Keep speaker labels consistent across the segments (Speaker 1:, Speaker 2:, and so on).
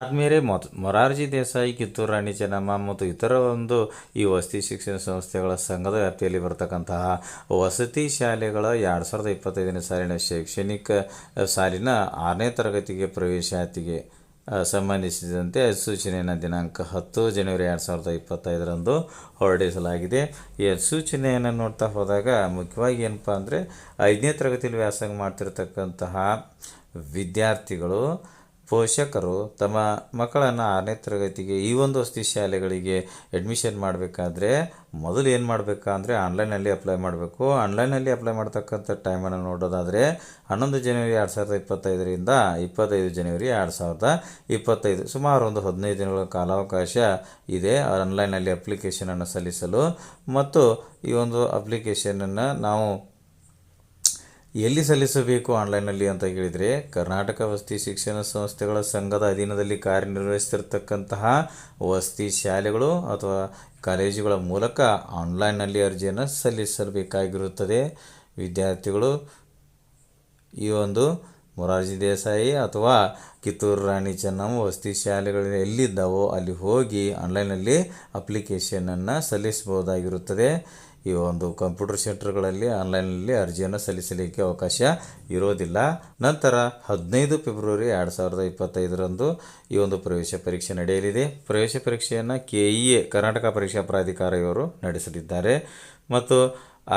Speaker 1: ಆದಮೇಲೆ ಮೊತ್ ಮೊರಾರ್ಜಿ ದೇಸಾಯಿ, ಕಿತ್ತೂರು ರಾಣಿ ಚೆನ್ನಮ್ಮ ಮತ್ತು ಇತರ ಒಂದು ಈ ವಸತಿ ಶಿಕ್ಷಣ ಸಂಸ್ಥೆಗಳ ಸಂಘದ ವ್ಯಾಪ್ತಿಯಲ್ಲಿ ಬರತಕ್ಕಂತಹ ವಸತಿ ಶಾಲೆಗಳ ಎರಡು ಸಾವಿರದ ಇಪ್ಪತ್ತೈದನೇ ಸಾಲಿನ ಶೈಕ್ಷಣಿಕ ಸಾಲಿನ ಆರನೇ ತರಗತಿಗೆ ಪ್ರವೇಶಾತಿಗೆ ಸಂಬಂಧಿಸಿದಂತೆ ಅಧಿಸೂಚನೆಯನ್ನು ದಿನಾಂಕ ಹತ್ತು ಜನವರಿ ಎರಡು ಸಾವಿರದ ಇಪ್ಪತ್ತೈದರಂದು ಹೊರಡಿಸಲಾಗಿದೆ. ಈ ಅಧಿಸೂಚನೆಯನ್ನು ನೋಡ್ತಾ ಹೋದಾಗ ಮುಖ್ಯವಾಗಿ ಏನಪ್ಪ ಅಂದರೆ ಐದನೇ ತರಗತಿಯಲ್ಲಿ ವ್ಯಾಸಂಗ ಮಾಡ್ತಿರ್ತಕ್ಕಂತಹ ವಿದ್ಯಾರ್ಥಿಗಳು ಪೋಷಕರು ತಮ್ಮ ಮಕ್ಕಳನ್ನು ಆರನೇ ತರಗತಿಗೆ ಈ ಒಂದು ವಸತಿ ಶಾಲೆಗಳಿಗೆ ಅಡ್ಮಿಷನ್ ಮಾಡಬೇಕಾದ್ರೆ ಮೊದಲು ಏನು ಮಾಡಬೇಕಾ ಅಂದರೆ ಆನ್ಲೈನಲ್ಲಿ ಅಪ್ಲೈ ಮಾಡಬೇಕು. ಆನ್ಲೈನಲ್ಲಿ ಅಪ್ಲೈ ಮಾಡ್ತಕ್ಕಂಥ ಟೈಮನ್ನು ನೋಡೋದಾದರೆ ಹನ್ನೊಂದು ಜನವರಿ ಎರಡು ಸಾವಿರದ ಇಪ್ಪತ್ತೈದರಿಂದ ಇಪ್ಪತ್ತೈದು ಜನವರಿ ಎರಡು ಸಾವಿರದ ಇಪ್ಪತ್ತೈದು. ಸುಮಾರು ಒಂದು ಹದಿನೈದು ದಿನಗಳ ಕಾಲಾವಕಾಶ ಇದೆ ಆನ್ಲೈನಲ್ಲಿ ಅಪ್ಲಿಕೇಶನನ್ನು ಸಲ್ಲಿಸಲು. ಮತ್ತು ಈ ಒಂದು ಅಪ್ಲಿಕೇಶನನ್ನು ನಾವು ಎಲ್ಲಿ ಸಲ್ಲಿಸಬೇಕು ಆನ್ಲೈನಲ್ಲಿ ಅಂತ ಹೇಳಿದರೆ ಕರ್ನಾಟಕ ವಸತಿ ಶಿಕ್ಷಣ ಸಂಸ್ಥೆಗಳ ಸಂಘದ ಅಧೀನದಲ್ಲಿ ಕಾರ್ಯನಿರ್ವಹಿಸ್ತಿರ್ತಕ್ಕಂತಹ ವಸತಿ ಶಾಲೆಗಳು ಅಥವಾ ಕಾಲೇಜುಗಳ ಮೂಲಕ ಆನ್ಲೈನ್ನಲ್ಲಿ ಅರ್ಜಿಯನ್ನು ಸಲ್ಲಿಸಬೇಕಾಗಿರುತ್ತದೆ. ವಿದ್ಯಾರ್ಥಿಗಳು ಈ ಒಂದು ಮೊರಾರ್ಜಿ ದೇಸಾಯಿ ಅಥವಾ ಕಿತ್ತೂರು ರಾಣಿ ಚೆನ್ನಮ್ಮ ವಸತಿ ಶಾಲೆಗಳು ಎಲ್ಲಿದ್ದಾವೋ ಅಲ್ಲಿ ಹೋಗಿ ಆನ್ಲೈನಲ್ಲಿ ಅಪ್ಲಿಕೇಶನನ್ನು ಸಲ್ಲಿಸಬಹುದಾಗಿರುತ್ತದೆ. ಈ ಒಂದು ಕಂಪ್ಯೂಟರ್ ಸೆಂಟರ್ಗಳಲ್ಲಿ ಆನ್ಲೈನ್ನಲ್ಲಿ ಅರ್ಜಿಯನ್ನು ಸಲ್ಲಿಸಲಿಕ್ಕೆ ಅವಕಾಶ ಇರೋದಿಲ್ಲ. ನಂತರ ಹದಿನೈದು ಫೆಬ್ರವರಿ ಎರಡು ಸಾವಿರದ ಇಪ್ಪತ್ತೈದರಂದು ಈ ಒಂದು ಪ್ರವೇಶ ಪರೀಕ್ಷೆ ನಡೆಯಲಿದೆ. ಪ್ರವೇಶ ಪರೀಕ್ಷೆಯನ್ನು ಕೆ ಇ ಎ, ಕರ್ನಾಟಕ ಪರೀಕ್ಷಾ ಪ್ರಾಧಿಕಾರ ಇವರು ನಡೆಸಲಿದ್ದಾರೆ. ಮತ್ತು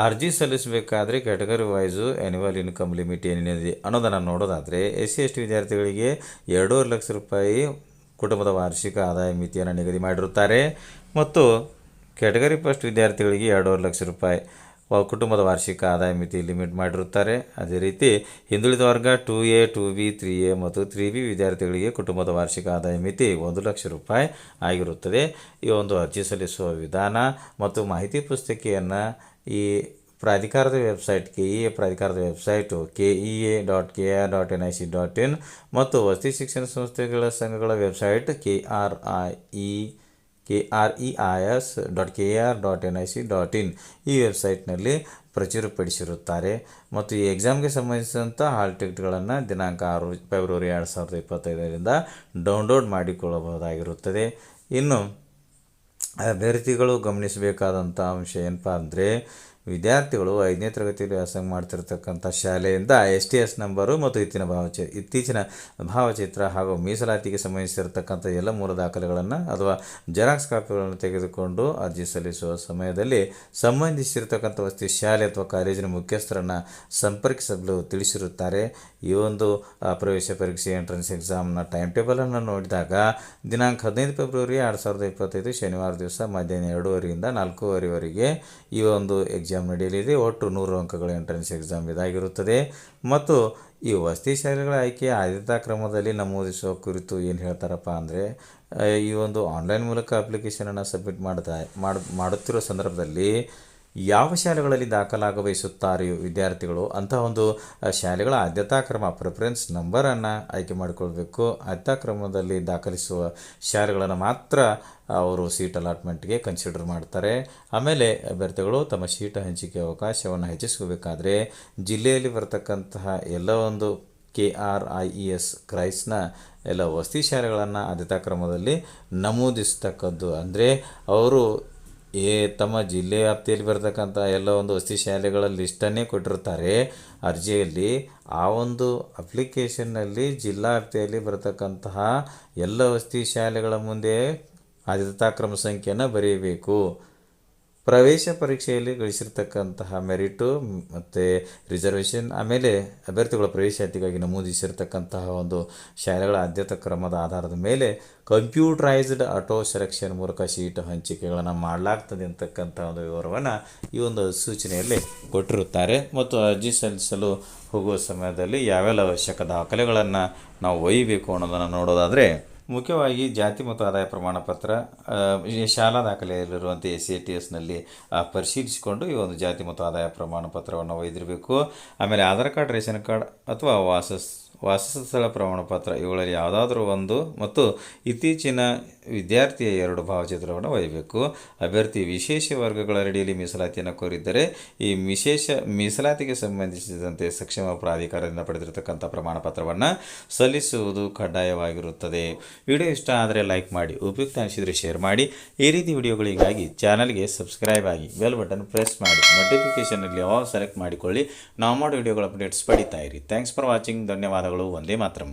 Speaker 1: ಅರ್ಜಿ ಸಲ್ಲಿಸಬೇಕಾದ್ರೆ category wise annual income limit ಏನಿದೆ ಅನ್ನೋದನ್ನು ನೋಡೋದಾದರೆ ಎಸ್ ಸಿ ಎಸ್ ಟಿ ವಿದ್ಯಾರ್ಥಿಗಳಿಗೆ ಎರಡೂವರೆ ಲಕ್ಷ ರೂಪಾಯಿ ಕುಟುಂಬದ ವಾರ್ಷಿಕ ಆದಾಯ ಮಿತಿಯನ್ನು ನಿಗದಿ ಮಾಡಿರುತ್ತಾರೆ. ಮತ್ತು ಕ್ಯಾಟಗರಿ ಫಸ್ಟ್ ವಿದ್ಯಾರ್ಥಿಗಳಿಗೆ ಎರಡೂವರೆ ಲಕ್ಷ ರೂಪಾಯಿ. ಕುಟುಂಬದ ವಾರ್ಷಿಕ ಆದಾಯ ಮಿತಿ ಲಿಮಿಟ್ ಮಾಡಿರುತ್ತಾರೆ. ಅದೇ ರೀತಿ ಹಿಂದುಳಿದ ವರ್ಗ two A two B three A ಮತ್ತು ತ್ರೀ ಬಿ ವಿದ್ಯಾರ್ಥಿಗಳಿಗೆ ಕುಟುಂಬದ ವಾರ್ಷಿಕ ಆದಾಯ ಮಿತಿ ಒಂದು ಲಕ್ಷ ರೂಪಾಯಿ ಆಗಿರುತ್ತದೆ. ಈ ಒಂದು ಅರ್ಜಿ ಸಲ್ಲಿಸುವ ವಿಧಾನ ಮತ್ತು ಮಾಹಿತಿ ಪುಸ್ತಕೆಯನ್ನು ಈ ಪ್ರಾಧಿಕಾರದ ವೆಬ್ಸೈಟ್ ಕೆ ಇ ಎ ಪ್ರಾಧಿಕಾರದ website K E A dot K R dot N I C dot in ಮತ್ತು ವಸತಿ ಶಿಕ್ಷಣ ಸಂಸ್ಥೆಗಳ ಸಂಘಗಳ website K R I E K R E I S dot K R dot N I C dot in ಈ ವೆಬ್ಸೈಟ್ನಲ್ಲಿ ಪ್ರಚುರಪಡಿಸಿರುತ್ತಾರೆ. ಮತ್ತು ಈ ಎಕ್ಸಾಮ್ಗೆ ಸಂಬಂಧಿಸಿದಂಥ ಹಾಲ್ ಟಿಕೆಟ್ಗಳನ್ನು ದಿನಾಂಕ ಆರು ಫೆಬ್ರವರಿ ಎರಡು ಸಾವಿರದ ಇಪ್ಪತ್ತೈದರಿಂದ ಡೌನ್ಲೋಡ್ ಮಾಡಿಕೊಳ್ಳಬಹುದಾಗಿರುತ್ತದೆ. ಇನ್ನು, ಅಭ್ಯರ್ಥಿಗಳು ಗಮನಿಸಬೇಕಾದಂಥ ಅಂಶ ಏನಪ್ಪ ಅಂದರೆ ವಿದ್ಯಾರ್ಥಿಗಳು ಐದನೇ ತರಗತಿಯಲ್ಲಿ ವ್ಯಾಸಂಗ ಮಾಡ್ತಿರ್ತಕ್ಕಂಥ ಶಾಲೆಯಿಂದ ಎಸ್ ಟಿ ಎಸ್ ನಂಬರು ಮತ್ತು ಇತ್ತಿನ ಭಾವಚಿತ್ರ ಇತ್ತೀಚಿನ ಭಾವಚಿತ್ರ ಹಾಗೂ ಮೀಸಲಾತಿಗೆ ಸಂಬಂಧಿಸಿರತಕ್ಕಂಥ ಎಲ್ಲ ಮೂಲ ದಾಖಲೆಗಳನ್ನು ಅಥವಾ ಜೆರಾಕ್ಸ್ ಕಾಪಿಗಳನ್ನು ತೆಗೆದುಕೊಂಡು ಅರ್ಜಿ ಸಲ್ಲಿಸುವ ಸಮಯದಲ್ಲಿ ಸಂಬಂಧಿಸಿರ್ತಕ್ಕಂಥ ವಸ್ತು ಶಾಲೆ ಅಥವಾ ಕಾಲೇಜಿನ ಮುಖ್ಯಸ್ಥರನ್ನು ಸಂಪರ್ಕಿಸಲು ತಿಳಿಸಿರುತ್ತಾರೆ. ಈ ಒಂದು ಪ್ರವೇಶ ಪರೀಕ್ಷೆ ಎಂಟ್ರೆನ್ಸ್ ಎಕ್ಸಾಮ್ನ ಟೈಮ್ ಟೇಬಲನ್ನು ನೋಡಿದಾಗ ದಿನಾಂಕ ಹದಿನೈದು ಫೆಬ್ರವರಿ ಎರಡು ಸಾವಿರದ ಇಪ್ಪತ್ತೈದು ಶನಿವಾರ ದಿವಸ ಮಧ್ಯಾಹ್ನ ಎರಡೂವರೆಯಿಂದ ನಾಲ್ಕೂವರೆವರೆಗೆ ಈ ಒಂದು ಎಕ್ಸಾಮ್ ನಡೆಯಲಿದೆ ಒಟ್ಟು ನೂರು ಅಂಕಗಳ ಎಂಟ್ರೆನ್ಸ್ ಎಕ್ಸಾಮ್ ಇದಾಗಿರುತ್ತದೆ. ಮತ್ತು ಈ ವಸತಿ ಶಾಲೆಗಳ ಆಯ್ಕೆ ಆದ್ಯತಾ ಕ್ರಮದಲ್ಲಿ ನಮೂದಿಸುವ ಕುರಿತು ಏನು ಹೇಳ್ತಾರಪ್ಪ ಅಂದರೆ ಈ ಒಂದು ಆನ್ಲೈನ್ ಮೂಲಕ ಅಪ್ಲಿಕೇಶನನ್ನು ಸಬ್ಮಿಟ್ ಮಾಡ್ತಾ ಮಾಡುತ್ತಿರುವ ಮಾಡುತ್ತಿರೋ ಸಂದರ್ಭದಲ್ಲಿ ಯಾವ ಶಾಲೆಗಳಲ್ಲಿ ದಾಖಲಾಗ ವಿದ್ಯಾರ್ಥಿಗಳು ಅಂತಹ ಒಂದು ಶಾಲೆಗಳ ಆದ್ಯತಾ ಕ್ರಮ ಪ್ರಿಫರೆನ್ಸ್ ನಂಬರನ್ನು ಆಯ್ಕೆ ಮಾಡಿಕೊಳ್ಬೇಕು. ಆದ್ಯತಾ ಕ್ರಮದಲ್ಲಿ ದಾಖಲಿಸುವ ಶಾಲೆಗಳನ್ನು ಮಾತ್ರ ಅವರು ಸೀಟ್ ಅಲಾಟ್ಮೆಂಟ್ಗೆ ಕನ್ಸಿಡರ್ ಮಾಡ್ತಾರೆ. ಆಮೇಲೆ ಅಭ್ಯರ್ಥಿಗಳು ತಮ್ಮ ಸೀಟ್ ಹಂಚಿಕೆ ಅವಕಾಶವನ್ನು ಹೆಚ್ಚಿಸ್ಕೋಬೇಕಾದ್ರೆ ಜಿಲ್ಲೆಯಲ್ಲಿ ಬರತಕ್ಕಂತಹ ಎಲ್ಲ ಒಂದು K R I E S ಕ್ರೈಸ್ನ ಎಲ್ಲ ವಸತಿ ಶಾಲೆಗಳನ್ನು ಆದ್ಯತಾ ಕ್ರಮದಲ್ಲಿ ನಮೂದಿಸ್ತಕ್ಕದ್ದು. ಅಂದರೆ, ಅವರು ಏ, ತಮ್ಮ ಜಿಲ್ಲೆ ವ್ಯಾಪ್ತಿಯಲ್ಲಿ ಬರತಕ್ಕಂಥ ಎಲ್ಲ ಒಂದು ವಸತಿ ಶಾಲೆಗಳ ಲಿಸ್ಟನ್ನೇ ಕೊಟ್ಟಿರ್ತಾರೆ ಅರ್ಜಿಯಲ್ಲಿ ಆ ಒಂದು ಅಪ್ಲಿಕೇಶನ್ನಲ್ಲಿ ಜಿಲ್ಲಾ ವ್ಯಾಪ್ತಿಯಲ್ಲಿ ಬರತಕ್ಕಂತಹ ಎಲ್ಲ ವಸತಿ ಶಾಲೆಗಳ ಮುಂದೆ ಆದ್ಯತಾ ಕ್ರಮ ಸಂಖ್ಯೆಯನ್ನು ಬರೆಯಬೇಕು. ಪ್ರವೇಶ ಪರೀಕ್ಷೆಯಲ್ಲಿ ಗಳಿಸಿರ್ತಕ್ಕಂತಹ ಮೆರಿಟು ಮತ್ತು ರಿಸರ್ವೇಷನ್, ಆಮೇಲೆ ಅಭ್ಯರ್ಥಿಗಳ ಪ್ರವೇಶಾತಿಗಾಗಿ ನಮೂದಿಸಿರ್ತಕ್ಕಂತಹ ಒಂದು ಶಾಲೆಗಳ ಆದ್ಯತಾ ಕ್ರಮದ ಆಧಾರದ ಮೇಲೆ ಕಂಪ್ಯೂಟರೈಸ್ಡ್ ಆಟೋ ಸೆಲೆಕ್ಷನ್ ಮೂಲಕ ಸೀಟ್ ಹಂಚಿಕೆಗಳನ್ನು ಮಾಡಲಾಗ್ತದೆ ಅಂತಕ್ಕಂಥ ಒಂದು ವಿವರವನ್ನು ಈ ಒಂದು ಸೂಚನೆಯಲ್ಲಿ ಕೊಟ್ಟಿರುತ್ತಾರೆ. ಮತ್ತು ಅರ್ಜಿ ಸಲ್ಲಿಸಲು ಹೋಗುವ ಸಮಯದಲ್ಲಿ ಯಾವೆಲ್ಲ ಅವಶ್ಯಕ ದಾಖಲೆಗಳನ್ನು ನಾವು ಒಯ್ಯಬೇಕು ಅನ್ನೋದನ್ನು ನೋಡೋದಾದರೆ ಮುಖ್ಯವಾಗಿ ಜಾತಿ ಮತ್ತು ಆದಾಯ ಪ್ರಮಾಣ ಪತ್ರ ಶಾಲಾ ದಾಖಲೆಯಲ್ಲಿರುವಂಥ ಎಸ್ ಸಿ ಟಿ ಎಸ್ನಲ್ಲಿ ಪರಿಶೀಲಿಸಿಕೊಂಡು ಈ ಒಂದು ಜಾತಿ ಮತ್ತು ಆದಾಯ ಪ್ರಮಾಣ ಪತ್ರವನ್ನು ಒಯ್ದಿರಬೇಕು. ಆಮೇಲೆ ಆಧಾರ್ ಕಾರ್ಡ್, ರೇಷನ್ ಕಾರ್ಡ್ ಅಥವಾ ವಾಸ ವಾಸಸ್ಥಳ ಪ್ರಮಾಣಪತ್ರ ಇವುಗಳಲ್ಲಿ ಯಾವುದಾದ್ರೂ ಒಂದು ಮತ್ತು ಇತ್ತೀಚಿನ ವಿದ್ಯಾರ್ಥಿಯ ಎರಡು ಭಾವಚಿತ್ರವನ್ನು ಒಯ್ಯಬೇಕು. ಅಭ್ಯರ್ಥಿ ವಿಶೇಷ ವರ್ಗಗಳ ಅಡಿಯಲ್ಲಿ ಮೀಸಲಾತಿಯನ್ನು ಕೋರಿದ್ದರೆ ಈ ವಿಶೇಷ ಮೀಸಲಾತಿಗೆ ಸಂಬಂಧಿಸಿದಂತೆ ಸಕ್ಷಮ ಪ್ರಾಧಿಕಾರದಿಂದ ಪಡೆದಿರತಕ್ಕಂಥ ಪ್ರಮಾಣ ಪತ್ರವನ್ನು ಸಲ್ಲಿಸುವುದು ಕಡ್ಡಾಯವಾಗಿರುತ್ತದೆ. ವಿಡಿಯೋ ಇಷ್ಟ ಆದರೆ ಲೈಕ್ ಮಾಡಿ, ಉಪಯುಕ್ತ ಅನಿಸಿದರೆ ಶೇರ್ ಮಾಡಿ. ಈ ರೀತಿ ವಿಡಿಯೋಗಳಿಗಾಗಿ ಚಾನಲ್ಗೆ ಸಬ್ಸ್ಕ್ರೈಬ್ ಆಗಿ ಬೆಲ್ ಬಟನ್ ಪ್ರೆಸ್ ಮಾಡಿ. ನೋಟಿಫಿಕೇಷನಲ್ಲಿ ಆಲ್ ಸೆಲೆಕ್ಟ್ ಮಾಡಿಕೊಳ್ಳಿ. ನಾವು ಮಾಡೋ ವಿಡಿಯೋಗಳ ಅಪ್ಡೇಟ್ಸ್ ಪಡಿತಾ ಇರಿ. ಥ್ಯಾಂಕ್ಸ್ ಫಾರ್ ವಾಚಿಂಗ್ ಧನ್ಯವಾದಗಳು. ಒಂದೇ ಮಾತ್ರಂ